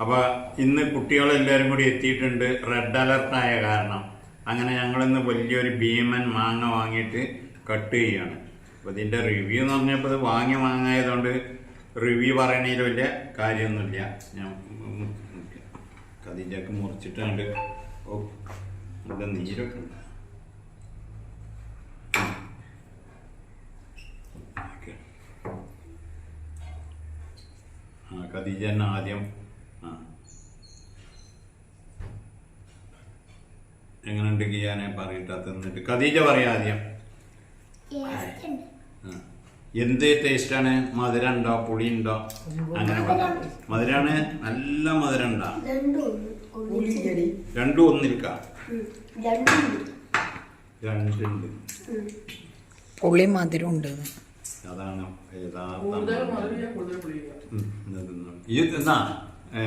അപ്പോൾ ഇന്ന് കുട്ടികളെല്ലാവരും കൂടി എത്തിയിട്ടുണ്ട്. റെഡ് അലർട്ടായ കാരണം. അങ്ങനെ ഞങ്ങളിന്ന് വലിയൊരു ഭീമൻ മാങ്ങ വാങ്ങിയിട്ട് കട്ട് ചെയ്യാണ്. അപ്പോൾ ഇതിന്റെ റിവ്യൂ എന്ന് പറഞ്ഞപ്പോൾ ഇത് വാങ്ങിയ റിവ്യൂ പറയണതിൽ വലിയ കാര്യമൊന്നുമില്ല. ഞാൻ കതിന്റെയൊക്കെ മുറിച്ചിട്ടുണ്ട്. ഓ നല്ല നീരൊക്കെ ഉണ്ട്. ആ ഖദീജ തന്നെ ആദ്യം എങ്ങനെയുണ്ട് കിയാനെ പറഞ്ഞിട്ട് തിന്നിട്ട് ഖദീജ പറയാം ആദ്യം. എന്ത് ടേസ്റ്റാണ് മധുരം ഉണ്ടോ പുളി ഉണ്ടോ അങ്ങനെ പറയാം മധുരാണ് നല്ല മധുരം ഉണ്ടോ രണ്ടും ഒന്നിരിക്കാം രണ്ടുണ്ട്. പുളി മധുരം ഉണ്ട് അതാണ് യഥാർത്ഥ. ഇത് മധുരം. ഇത് ഏ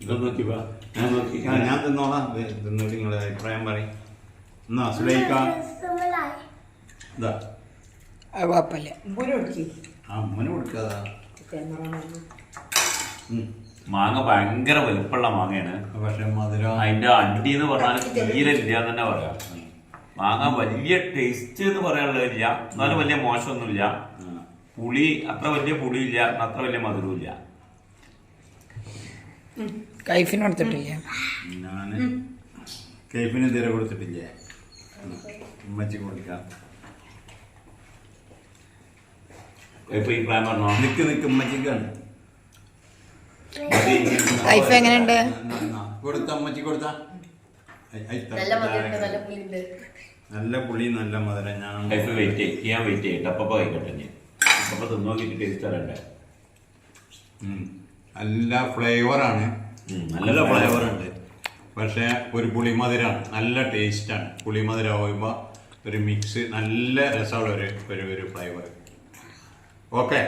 ഇതൊന്ന് നോക്കി വാ. ഞാൻ നോക്കി. ആ, ഞാൻ തിന്നോളാം. തിന്നിട്ട് നിങ്ങളെ അഭിപ്രായം പറയും. എന്നാ സുലൈക്ക ഇതാ. കുഴപ്പമില്ല. ആ മോനെ കൊടുക്കാതാ. മാങ്ങ. ഭയങ്കര വലുപ്പമുള്ള മാങ്ങയാണ്. പക്ഷെ മധുരം. അതിന്റെ അണ്ടി എന്ന് പറഞ്ഞാൽ തീരെ. ഇല്ല എന്ന് തന്നെ പറയാം മാങ്ങ വലിയ ടേസ്റ്റ് എന്ന് പറയാനുള്ളതില്ല. എന്നാലും വലിയ മോശമൊന്നുമില്ല. പുളി അത്ര വലിയ പുളിയില്ല അത്ര വലിയ മധുരവും ഇല്ല കൈഫിന് കൊടുത്തിട്ടില്ല ഞാൻ കൈഫിന് തീരെ കൊടുത്തിട്ടില്ലേ. ഉമ്മച്ചി കൊടുക്കാം. നിക്ക് നിക്ക് ഉമ്മച്ചിക്കാണ് കൈഫ് എങ്ങനെയുണ്ട്. കൊടുത്ത ഉമ്മച്ചി കൊടുത്ത. നല്ല പുളി നല്ല മധുരം. ഞാൻ കൈഫ് വെയിറ്റ് ചെയ്യാൻ ഞാൻ വെയിറ്റ് ചെയ്യട്ടെ അപ്പൊ കഴിക്കട്ടെ ഞാൻ അപ്പൊ തിന്നോക്കിട്ട് നോക്കിയിട്ട് ടേസ്റ്റ് ഉം. നല്ല ഫ്ലേവറാണ് ആണ്. നല്ല ഉണ്ട്. പക്ഷേ ഒരു പുളിമധുരമാണ് നല്ല ടേസ്റ്റാണ് പുളിമധുരം ആകുമ്പോൾ ഒരു മിക്സ് നല്ല രസമുള്ള ഒരു ഒരു ഫ്ലേവർ ഓക്കെ